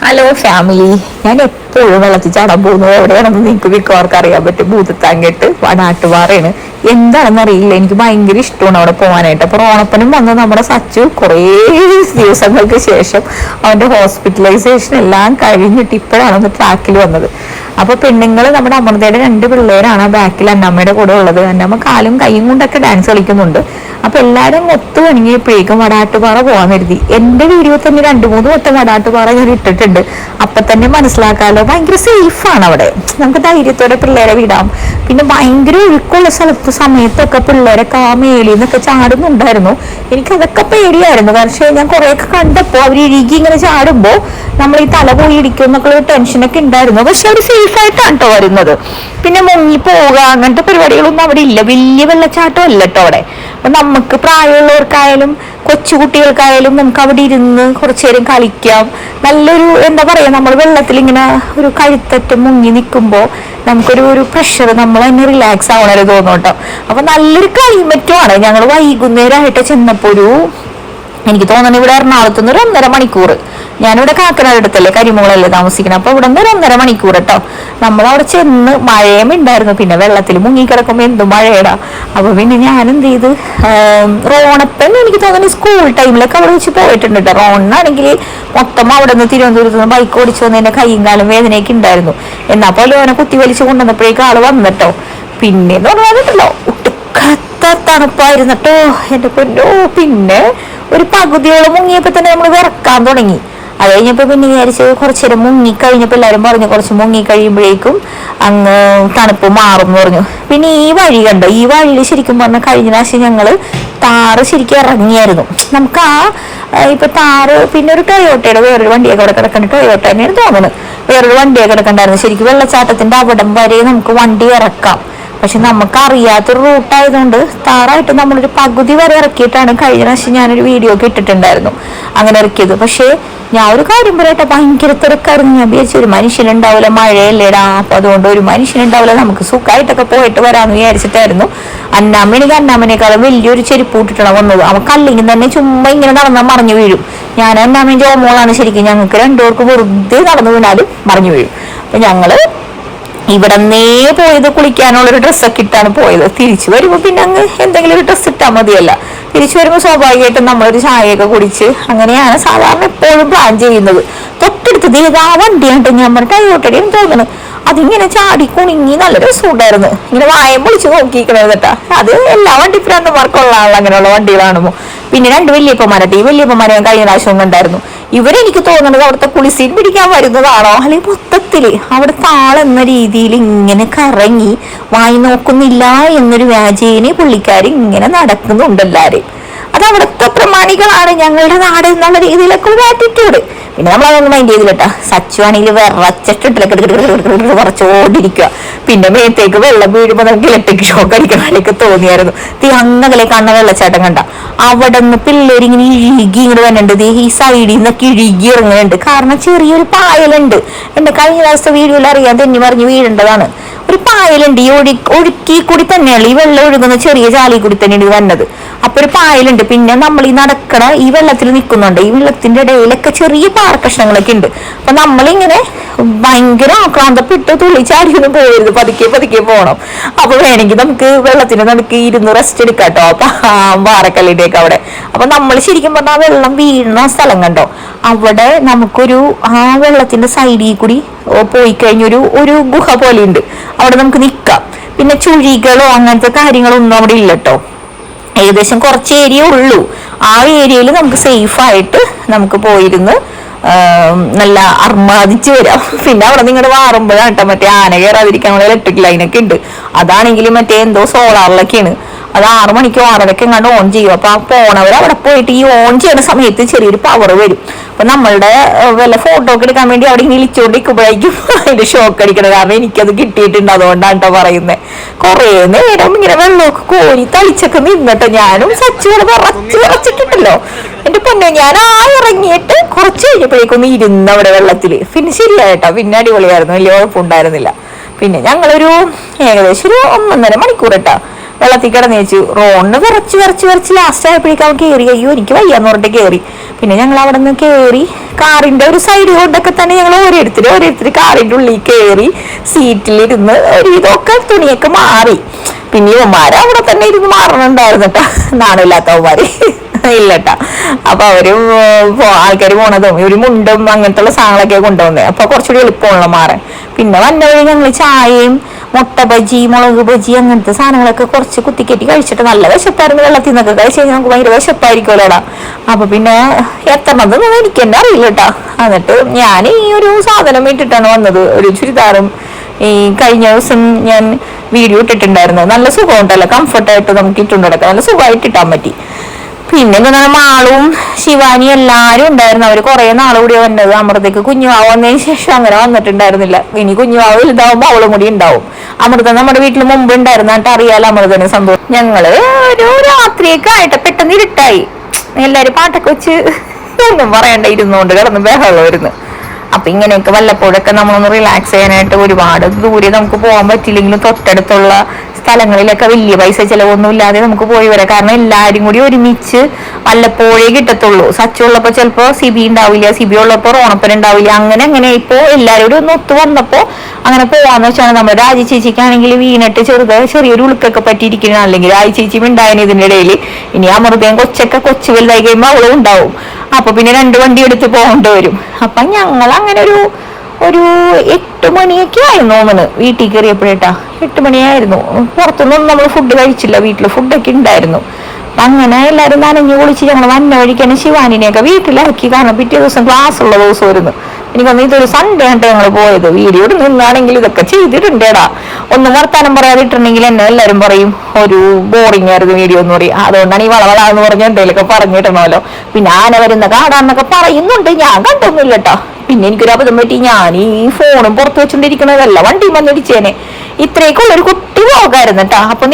Hello family ഞാൻ എപ്പോഴും വെള്ളത്തിൽ ചാടാൻ പോകുന്നത് എവിടെയാണെന്ന് നിങ്ങൾക്ക് മിക്കവാർക്ക് അറിയാൻ പറ്റും. ഭൂതത്താങ്കെട്ട് നാട്ടുപാറയാണ് എന്താണെന്ന് അറിയില്ല. എനിക്ക് ഭയങ്കര ഇഷ്ടമാണ് അവിടെ പോകാനായിട്ട്. അപ്പൊ ഓണപ്പനും വന്ന് നമ്മുടെ സച്ചു കുറേ ദിവസങ്ങൾക്ക് ശേഷം അവന്റെ ഹോസ്പിറ്റലൈസേഷൻ എല്ലാം കഴിഞ്ഞിട്ട് ഇപ്പോഴാണ് ഒന്ന് ട്രാക്കിൽ വന്നത്. അപ്പൊ പെണ്ണുങ്ങൾ നമ്മുടെ അമൃതയുടെ രണ്ട് പിള്ളേരാണ് ബാക്കിൽ അന്നമ്മയുടെ കൂടെ ഉള്ളത്. അന്നമ്മ കാലും കൈയും കൊണ്ടൊക്കെ ഡാൻസ് കളിക്കുന്നുണ്ട്. അപ്പൊ എല്ലാരും ഒത്തു വണങ്ങിയപ്പോഴേക്കും വടാട്ടുപാറ പോകാൻ കരുതി. എന്റെ വീഡിയോ തന്നെ രണ്ടു മൂന്ന് വട്ടം വടാട്ടുപാറ ഞാൻ ഇട്ടിട്ടുണ്ട്. അപ്പൊ തന്നെ മനസ്സിലാക്കാലോ ഭയങ്കര സേഫ് ആണ് അവിടെ. നമുക്ക് ധൈര്യത്തോടെ പിള്ളേരെ വിടാം. പിന്നെ ഭയങ്കര ഒഴുക്കുള്ള സ്ഥലത്ത് സമയത്തൊക്കെ പിള്ളേരൊക്കെ ആ മേളിൽ നിന്നൊക്കെ ചാടുന്നുണ്ടായിരുന്നു. എനിക്ക് അതൊക്കെ പേടിയായിരുന്നു. പക്ഷേ ഞാൻ കുറെയൊക്കെ കണ്ടപ്പോ അവർ ഇഴുകി ഇങ്ങനെ ചാടുമ്പോ നമ്മൾ ഈ തല പോയി ഇടിക്കും എന്നൊക്കെ ഒരു ടെൻഷനൊക്കെ ഉണ്ടായിരുന്നു. പക്ഷെ അവർ സേഫ് ആയിട്ടാണ് കേട്ടോ വരുന്നത്. പിന്നെ മുങ്ങി പോവുക അങ്ങനത്തെ പരിപാടികളൊന്നും അവിടെ ഇല്ല വലിയ വെള്ളച്ചാട്ടം അല്ല കേട്ടോ അവിടെ. അപ്പൊ നമുക്ക് പ്രായമുള്ളവർക്കായാലും കൊച്ചുകുട്ടികൾക്കായാലും നമുക്ക് അവിടെ ഇരുന്ന് കുറച്ചു നേരം കളിക്കാം. നല്ലൊരു എന്താ പറയാ നമ്മൾ വെള്ളത്തിൽ ഇങ്ങനെ ഒരു കഴുത്തറ്റം മുങ്ങി നിൽക്കുമ്പോൾ നമുക്കൊരു ഒരു പ്രഷർ നമ്മൾ തന്നെ റിലാക്സ് ആവണൊരു തോന്നും കേട്ടോ അപ്പൊ നല്ലൊരു ക്ലൈമറ്റും ആണ്. ഞങ്ങൾ വൈകുന്നേരമായിട്ട് ചെന്നപ്പോ ഒരു എനിക്ക് തോന്നുന്നു ഇവിടെ എറണാകുളത്തുനിന്ന് ഒരു ഒന്നര മണിക്കൂർ ഞാനിവിടെ കാക്കനാട് അടുത്തല്ലേ താമസിക്കണം അപ്പൊ ഇവിടെ നിന്ന് ഒരു ഒന്നര മണിക്കൂർ കേട്ടോ നമ്മൾ അവിടെ ചെന്ന് മഴയും ഉണ്ടായിരുന്നു. പിന്നെ വെള്ളത്തിൽ മുങ്ങിക്കിടക്കുമ്പോ എന്ത് മഴയടാ. അപ്പൊ പിന്നെ ഞാൻ എന്ത് ചെയ്ത് റോണപ്പൻ എനിക്ക് തോന്നുന്നു സ്കൂൾ ടൈമിലൊക്കെ അവിടെ വെച്ച് പോയിട്ടുണ്ട് കേട്ടോ റോണിനാണെങ്കിൽ മൊത്തം അവിടെ നിന്ന് തിരുവനന്തപുരത്ത് നിന്ന് ബൈക്ക് ഓടിച്ചു വന്നതിന്റെ കൈയും കാലും വേദനയൊക്കെ ഉണ്ടായിരുന്നു. എന്നാ പോലെ അവനെ കുത്തി വലിച്ചു കൊണ്ടുവന്നപ്പോഴേക്കും ആൾ വന്നിട്ടോ പിന്നെ എന്ന് പറഞ്ഞിട്ടുണ്ടല്ലോ ഒട്ടുക്കത്ത തണുപ്പായിരുന്നു കേട്ടോ എന്റെ പൊന്നോ പിന്നെ ഒരു പകുതിയോളം മുങ്ങിയപ്പോ തന്നെ നമ്മൾ വിറക്കാൻ തുടങ്ങി. അത് കഴിഞ്ഞപ്പോ പിന്നെ വിചാരിച്ചത് കുറച്ചു നേരം മുങ്ങി കഴിഞ്ഞപ്പോ എല്ലാരും പറഞ്ഞു കുറച്ച് മുങ്ങി കഴിയുമ്പോഴേക്കും അങ്ങ് തണുപ്പ് മാറും എന്ന് പറഞ്ഞു. പിന്നെ ഈ വഴി കണ്ടോ? ഈ വഴിയിൽ ശരിക്കും പറഞ്ഞാൽ കഴിഞ്ഞ പ്രാവശ്യം ഞങ്ങൾ താറ് ശരിക്കും ഇറങ്ങിയായിരുന്നു. നമുക്ക് ആ ഇപ്പൊ താറ് പിന്നെ ഒരു ടൊയോട്ടയുടെ വേറൊരു വണ്ടിയൊക്കെ അവിടെ കിടക്കണ്ട. ടൊയോട്ട തന്നെയാണ് തോന്നുന്നത് വേറൊരു വണ്ടിയൊക്കെ കിടക്കണ്ടായിരുന്നു. ശരിക്കും വെള്ളച്ചാട്ടത്തിന്റെ അവിടം വരെ നമുക്ക് വണ്ടി ഇറക്കാം. പക്ഷെ നമുക്ക് അറിയാത്തൊരു റൂട്ടായതുകൊണ്ട് താറായിട്ട് നമ്മളൊരു പകുതി വരെ ഇറക്കിയിട്ടാണ് കഴിഞ്ഞ പ്രാവശ്യം ഞാനൊരു വീഡിയോ ഒക്കെ ഇട്ടിട്ടുണ്ടായിരുന്നു. അങ്ങനെ ഇറക്കിയത്. പക്ഷേ ഞാൻ ഒരു കാര്യം പറയട്ടെ ഭയങ്കര തിരക്കായിരുന്നു. ഞാൻ വിചാരിച്ചു ഒരു മനുഷ്യനുണ്ടാവില്ല മഴയല്ലേടാ. അപ്പൊ അതുകൊണ്ട് ഒരു മനുഷ്യനുണ്ടാവില്ല നമുക്ക് സുഖമായിട്ടൊക്കെ പോയിട്ട് വരാമെന്ന് വിചാരിച്ചിട്ടായിരുന്നു. അന്നാമ്മണിക്ക് അന്നാമ്മനേക്കാളും വലിയൊരു ചെരുപ്പ് ഇട്ടിട്ടാണ് വന്നത്. അവൻ കല്ലിങ്ങി തന്നെ ചുമ്മാ ഇങ്ങനെ നടന്നാൽ മറിഞ്ഞു വീഴും. ഞാൻ അന്നാമ്മയും ജോമോളാണ് ശരിക്കും. ഞങ്ങൾക്ക് രണ്ടുപേർക്ക് വെറുതെ നടന്നു വീണാലും മറിഞ്ഞു വീഴും. അപ്പൊ ഞങ്ങൾ ഇവിടന്നേ പോയത് കുളിക്കാനുള്ള ഒരു ഡ്രസ്സൊക്കെ ഇട്ടാണ് പോയത്. തിരിച്ചു വരുമ്പോൾ പിന്നെ അങ്ങ് എന്തെങ്കിലും ഒരു ഡ്രസ്സ് ഇട്ടാൽ മതിയല്ല. തിരിച്ചു വരുമ്പോൾ സ്വാഭാവികമായിട്ടും നമ്മളൊരു ചായയൊക്കെ കുടിച്ച് അങ്ങനെയാണ് സാധാരണ എപ്പോഴും പ്ലാൻ ചെയ്യുന്നത്. തൊട്ടടുത്ത് ആ വണ്ടിയാണ്ട്. ഞാൻ പറഞ്ഞ ടയോട്ടടിയും തോന്നുന്നു. അതിങ്ങനെ ചാടി കുണിങ്ങി നല്ല രസമുണ്ടായിരുന്നു. ഇങ്ങനെ വായം പൊളിച്ച് നോക്കിയിരിക്കണത് കേട്ടാ. അത് എല്ലാ വണ്ടിപ്രാന്തമാർക്കുള്ളതാണല്ലോ അങ്ങനെയുള്ള വണ്ടികളാണുമോ പിന്നെ രണ്ട് വലിയപ്പന്മാരട്ടെ ഈ വലിയപ്പന്മാരെ കഴിഞ്ഞ പ്രാവശ്യം കണ്ടായിരുന്നു. ഇവരെനിക്ക് തോന്നുന്നത് അവിടുത്തെ കുളിസീൻ പിടിക്കാൻ വരുന്നതാണോ? അല്ലെങ്കിൽ മൊത്തത്തിൽ അവിടുത്തെ ആളെന്ന രീതിയിൽ ഇങ്ങനെ കറങ്ങി വായി നോക്കുന്നില്ല എന്നൊരു വ്യാജേനെ പുള്ളിക്കാരി ഇങ്ങനെ നടക്കുന്നുണ്ട് എല്ലാരും അത് അവിടുത്തെ പ്രമാണികളാണ് ഞങ്ങളുടെ നാട് എന്നുള്ള രീതിയിലൊക്കെ ഒരു ആറ്റിറ്റ്യൂഡ് പിന്നെ നമ്മൾ അതൊന്നും മൈൻഡ് ചെയ്തില്ലട്ടാ സച്ചു ആണെങ്കിൽ വിറച്ചിട്ടില്ല കുറച്ചോണ്ടിരിക്കുക പിന്നെ മേത്തേക്ക് വെള്ളം വീഴുമ്പോ നമുക്ക് ഇലക്ട്രിക് ഷോക്ക് അടിക്കണമൊക്കെ തോന്നിയായിരുന്നു. തീ അങ്ങനെ കണ്ണ വെള്ളച്ചാട്ടം കണ്ട. അവിടെ നിന്ന് പിള്ളേർ ഇങ്ങനെ ഇഴുകി ഇങ്ങനെ വന്നിട്ടുണ്ട്. ഈ സൈഡിൽ നിന്നൊക്കെ ഇഴുകി ഇറങ്ങുന്നുണ്ട്. കാരണം ചെറിയൊരു പായലുണ്ട്. എന്റെ കഴിഞ്ഞ ദിവസത്തെ വീഡിയോയിൽ അറിയാൻ തന്നെ പറഞ്ഞ് വീഴേണ്ടതാണ്. ഒരു പായലുണ്ട്. ഈ ഒഴി ഒഴുക്കി കൂടി തന്നെയാണ് ഈ വെള്ളം ഒഴുകുന്ന ചെറിയ ചാലി കൂടി തന്നെയാണ് ഇത് വന്നത്. അപ്പൊ ഒരു പായലുണ്ട്. പിന്നെ നമ്മൾ ഈ നടക്കണ ഈ വെള്ളത്തിൽ നിൽക്കുന്നുണ്ട്. ഈ വെള്ളത്തിന്റെ ഇടയിലൊക്കെ ചെറിയ പാറക്കഷ്ണങ്ങളൊക്കെ ഉണ്ട്. അപ്പൊ നമ്മളിങ്ങനെ ഭയങ്കര ആക്രാന്തപ്പെട്ട് തുള്ളിച്ചാടിയൊന്നും പോകരുത്. പതുക്കെ പതുക്കെ പോകണം അപ്പൊ വേണമെങ്കിൽ നമുക്ക് വെള്ളത്തിന് നമുക്ക് ഇരുന്ന് റെസ്റ്റ് എടുക്കാം കേട്ടോ അപ്പൊ അവിടെ. അപ്പൊ നമ്മൾ ശരിക്കും പറഞ്ഞാൽ വെള്ളം വീഴുന്ന സ്ഥലം കണ്ടോ? അവിടെ നമുക്കൊരു ആ വെള്ളത്തിന്റെ സൈഡിൽ കൂടി പോയി കഴിഞ്ഞൊരു ഒരു ഗുഹ പോലെ ഉണ്ട് അവിടെ നമുക്ക് നിൽക്കാം. പിന്നെ ചുഴികളോ അങ്ങനത്തെ കാര്യങ്ങളോ ഒന്നും അവിടെ ഇല്ല കേട്ടോ ഏകദേശം കുറച്ച് ഏരിയ ഉള്ളൂ. ആ ഏരിയയിൽ നമുക്ക് സേഫ് ആയിട്ട് നമുക്ക് പോയിരുന്ന് നല്ല അർമാദിച്ച് വരാം. പിന്നെ അവിടെ നിങ്ങളുടെ വാറുമ്പോഴാണ് കേട്ടോ മറ്റേ ആന കയറാതിരിക്കാനുള്ള ഇലക്ട്രിക് ലൈനൊക്കെ ഉണ്ട്. അതാണെങ്കിൽ മറ്റേ എന്തോ സോളാറിലൊക്കെയാണ് അത് ആറു മണിക്കോ ആറരയ്ക്ക് എങ്ങാണ്ട് ഓൺ ചെയ്യും. അപ്പൊ ആ പോണവർ അവിടെ പോയിട്ട് ഈ ഓൺ ചെയ്യുന്ന സമയത്ത് ചെറിയൊരു പവർ വരും. അപ്പൊ നമ്മളുടെ വല്ല ഫോട്ടോ ഒക്കെ എടുക്കാൻ വേണ്ടി അവിടെ ഇങ്ങനെ ഇളിച്ചോണ്ടിരിക്കുമ്പോഴേക്കും അതിന്റെ ഷോക്ക് അടിക്കണം കാരണം എനിക്കത് കിട്ടിയിട്ടുണ്ട്. അതുകൊണ്ടാണ് കേട്ടോ പറയുന്നത് കുറേ നേരം ഇങ്ങനെ വെള്ളമൊക്കെ കോരി തളിച്ചൊക്കെ നിന്നിട്ട് ഞാനും സച്ചുകൾ വിറച്ച് വിറച്ചിട്ടുണ്ടല്ലോ. എന്റെ പൊന്നെ ഞാൻ ആ ഇറങ്ങിയിട്ട് കുറച്ച് കഴിഞ്ഞപ്പോഴേക്കൊന്ന് ഇരുന്ന് അവിടെ വെള്ളത്തിൽ. പിന്നെ ശരിയായിട്ടോ. പിന്നെ അടിപൊളിയായിരുന്നു. വലിയ കുഴപ്പമുണ്ടായിരുന്നില്ല. പിന്നെ ഞങ്ങളൊരു ഏകദേശം ഒരു ഒന്നൊന്നര മണിക്കൂർ ഇട്ടാ വെള്ളത്തിൽ കിടന്നു വെച്ചു റോണിന് വിറച്ച് വിറച്ച് വിറച്ച് ലാസ്റ്റ് ആയപ്പോഴേക്കും അവൻ കയറി അയ്യോ എനിക്ക് വയ്യാന്ന് പറഞ്ഞിട്ട് കയറി പിന്നെ ഞങ്ങൾ അവിടെ നിന്ന് കയറി കാറിന്റെ ഒരു സൈഡ് കൊണ്ടൊക്കെ തന്നെ ഞങ്ങൾ ഓരോരുത്തർ ഓരോരുത്തർ കാറിന്റെ ഉള്ളിൽ കയറി സീറ്റിലിരുന്ന് ഒരു ഇതൊക്കെ തുണിയൊക്കെ മാറി. പിന്നെ ഇവന്മാര് അവിടെ തന്നെ ഇരുന്ന് മാറണുണ്ടായിരുന്നു കേട്ടോ നാണില്ലാത്തവന്മാര് ഇല്ലട്ടാ. അപ്പൊ അവർ ആൾക്കാർ പോണതും ഇവർ മുണ്ടും അങ്ങനത്തെ ഉള്ള സാധനങ്ങളൊക്കെ കൊണ്ടുവന്നേ. അപ്പൊ കുറച്ചുകൂടി എളുപ്പമുള്ള മാറാൻ. പിന്നെ വന്ന വഴി ഞങ്ങൾ ചായയും മുട്ട ബജി മുളക് ബജി അങ്ങനത്തെ സാധനങ്ങളൊക്കെ കുറച്ച് കുത്തിക്കെട്ടി കഴിച്ചിട്ട് നല്ല വിശപ്പായിരുന്നു വെള്ളത്തിൽ നിന്നൊക്കെ കഴിച്ച് കഴിഞ്ഞാൽ നമുക്ക് ഭയങ്കര വിശപ്പായിരിക്കുമല്ലോടാ അപ്പൊ പിന്നെ എത്തണത് എനിക്ക് തന്നെ അറിയില്ല കേട്ടാ എന്നിട്ട് ഞാൻ ഈ ഒരു സാധനം ഇട്ടിട്ടാണ് വന്നത്. ഒരു ചുരിദാറും. ഈ കഴിഞ്ഞ ദിവസം ഞാൻ വീഡിയോ ഇട്ടിട്ടുണ്ടായിരുന്നു. നല്ല സുഖമുണ്ടല്ലോ. കംഫർട്ടായിട്ട് നമുക്ക് ഇട്ടുണ്ടടക്കാം നല്ല സുഖമായിട്ട് ഇട്ടാൻ പറ്റി. പിന്നെ എന്താ മാളും ശിവാനി എല്ലാരും ഉണ്ടായിരുന്നു. അവർ കുറെ നാൾ കൂടി വന്നത്. അമൃതയ്ക്ക് കുഞ്ഞുവാവ് വന്നതിന് ശേഷം അങ്ങനെ വന്നിട്ടുണ്ടായിരുന്നില്ല. ഇനി കുഞ്ഞുവാവ് വലുതാവുമ്പോ അവളും കൂടി ഉണ്ടാവും. അമൃത നമ്മുടെ വീട്ടിൽ മുമ്പ് ഉണ്ടായിരുന്നു എന്നിട്ട് അറിയാലോ അമൃതന് സംഭവം ഞങ്ങൾ ഒരു രാത്രിയൊക്കെ ആയിട്ട് പെട്ടെന്ന് ഇരുട്ടായി. എല്ലാരും പാട്ടൊക്കെ വെച്ച് ഒന്നും പറയണ്ട ഇരുന്നുകൊണ്ട് കിടന്ന് ബഹളം വരുന്നു അപ്പൊ ഇങ്ങനെയൊക്കെ വല്ലപ്പോഴൊക്കെ നമ്മളൊന്ന് റിലാക്സ് ചെയ്യാനായിട്ട് ഒരുപാട് ദൂരെ നമുക്ക് പോകാൻ പറ്റില്ലെങ്കിലും തൊട്ടടുത്തുള്ള സ്ഥലങ്ങളിലൊക്കെ വലിയ പൈസ ചിലവൊന്നും ഇല്ലാതെ നമുക്ക് പോയി വരാം. കാരണം എല്ലാവരും കൂടി ഒരുമിച്ച് വല്ലപ്പോഴേ കിട്ടത്തുള്ളൂ. സച്ചു ഉള്ളപ്പോ ചിലപ്പോ സിബി ഉണ്ടാവില്ല സിബി ഉള്ളപ്പോ റോണപ്പൻ ഉണ്ടാവില്ല. അങ്ങനെ അങ്ങനെ ഇപ്പോ എല്ലാവരും കൂടി ഒന്ന് ഒത്തു വന്നപ്പോ അങ്ങനെ പോവാന്ന് വെച്ചാൽ നമ്മുടെ രാജി ചേച്ചിക്കാണെങ്കിൽ വീണിട്ട് ചെറുത് ചെറിയൊരു ഉളുക്കൊക്കെ പറ്റിയിരിക്കണം അല്ലെങ്കിൽ രാജി ചേച്ചി ഉണ്ടായിരുന്നു ഇതിന്റെ ഇടയിൽ ഇനി അമൃതയും കൊച്ചൊക്കെ കൊച്ചു വലുതായി കഴിയുമ്പോൾ അവളും ഉണ്ടാവും. അപ്പൊ പിന്നെ രണ്ട് വണ്ടി എടുത്ത് പോകേണ്ടി വരും. അപ്പൊ ഞങ്ങൾ അങ്ങനെ ഒരു ഒരു എട്ട് മണിയൊക്കെ ആയിരുന്നു തോന്നുന്നു വീട്ടിൽ കയറിയപ്പോഴേട്ടാ. എട്ട് മണിയായിരുന്നു. പുറത്തുനിന്നൊന്നും നമ്മൾ ഫുഡ് കഴിച്ചില്ല. വീട്ടിൽ ഫുഡൊക്കെ ഉണ്ടായിരുന്നു. അങ്ങനെ എല്ലാവരും നനഞ്ഞു കുളിച്ച് ഞങ്ങൾ വന്ന വഴിക്കാണ് ശിവാനിനെയൊക്കെ വീട്ടിലിറക്കി കാരണം പിറ്റേ ദിവസം ക്ലാസ് ഉള്ള ദിവസം വരുന്നു എനിക്കൊന്ന് ഇതൊരു സൺഡേ ആയിട്ട് ഞങ്ങൾ പോയത്. വീഡിയോ നിന്നാണെങ്കിൽ ഇതൊക്കെ ചെയ്തിട്ടുണ്ടേടാ. ഒന്നും വർത്താനം പറയാതെ ഇട്ടിട്ടുണ്ടെങ്കിൽ എന്നെ എല്ലാവരും പറയും ഒരു ബോറിംഗ് ആയിരുന്നു വീഡിയോ എന്ന് പറയും. അതുകൊണ്ടാണ് ഈ വളവള എന്ന് പറഞ്ഞ എന്തെങ്കിലുമൊക്കെ പറഞ്ഞിട്ടുണ്ടല്ലോ പിന്നെ ആന വരുന്ന കാടാന്നൊക്കെ പറയുന്നുണ്ട്. ഞാൻ കണ്ടൊന്നുമില്ല കേട്ടോ പിന്നെ എനിക്കൊരു അബദ്ധം പറ്റി. ഞാൻ ഈ ഫോണും പുറത്ത് വെച്ചോണ്ടിരിക്കണതല്ല. വണ്ടി വന്നിടിച്ചേനെ ഇത്രയൊക്കെ ഉള്ളൊരു കുട്ടി വ്ലോഗായിരുന്നു കേട്ടോ അപ്പൊ